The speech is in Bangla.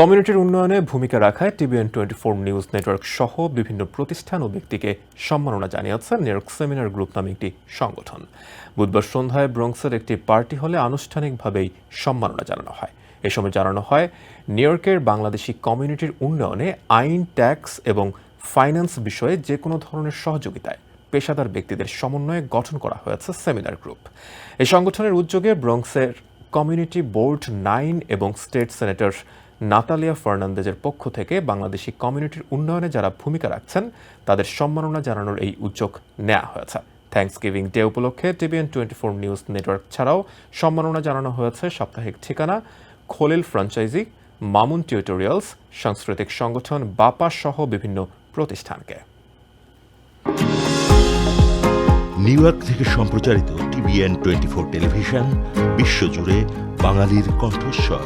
কমিউনিটির উন্নয়নে ভূমিকা রাখায় TVN twenty four news network সহ বিভিন্ন প্রতিষ্ঠান ও ব্যক্তিকে সম্মাননা জানিয়েছে নিউইয়র্ক সেমিনার গ্রুপ নামে একটি সংগঠন। বুধবার সন্ধ্যায় ব্রঙ্কসের একটি পার্টি হলে আনুষ্ঠানিকভাবেই সম্মাননা জানানো হয়। এ সময় জানানো হয় নিউইয়র্কের বাংলাদেশি কমিউনিটির উন্নয়নে আইন, ট্যাক্স এবং ফাইন্যান্স বিষয়ে যে কোনো ধরনের সহযোগিতায় পেশাদার ব্যক্তিদের সমন্বয়ে গঠন করা হয়েছে সেমিনার গ্রুপ। এই সংগঠনের উদ্যোগে ব্রঙ্কসের কমিউনিটি বোর্ড নাইন এবং স্টেট সেনেটর নাতালিয়া ফার্নান্দেজের পক্ষ থেকে বাংলাদেশি কমিউনিটির উন্নয়নে যারা ভূমিকা রাখছেন, তাদের সম্মাননা জানানোর এই উদ্যোগ নেওয়া হয়েছে। থ্যাংকস গিভিং ডে উপলক্ষে TVN twenty four news network ছাড়াও সম্মাননা জানানো হয়েছে সাপ্তাহিক ঠিকানা খলিল ফ্র্যাঞ্চাইজি মামুন টিউটোরিয়ালস, সাংস্কৃতিক সংগঠন বাপা সহ বিভিন্ন প্রতিষ্ঠানকে। নিউ ইয়র্ক থেকে সম্প্রচারিত টিভিএন টোয়েন্টি ফোর টেলিভিশন বিশ্বজুড়ে বাঙালির কণ্ঠস্বর।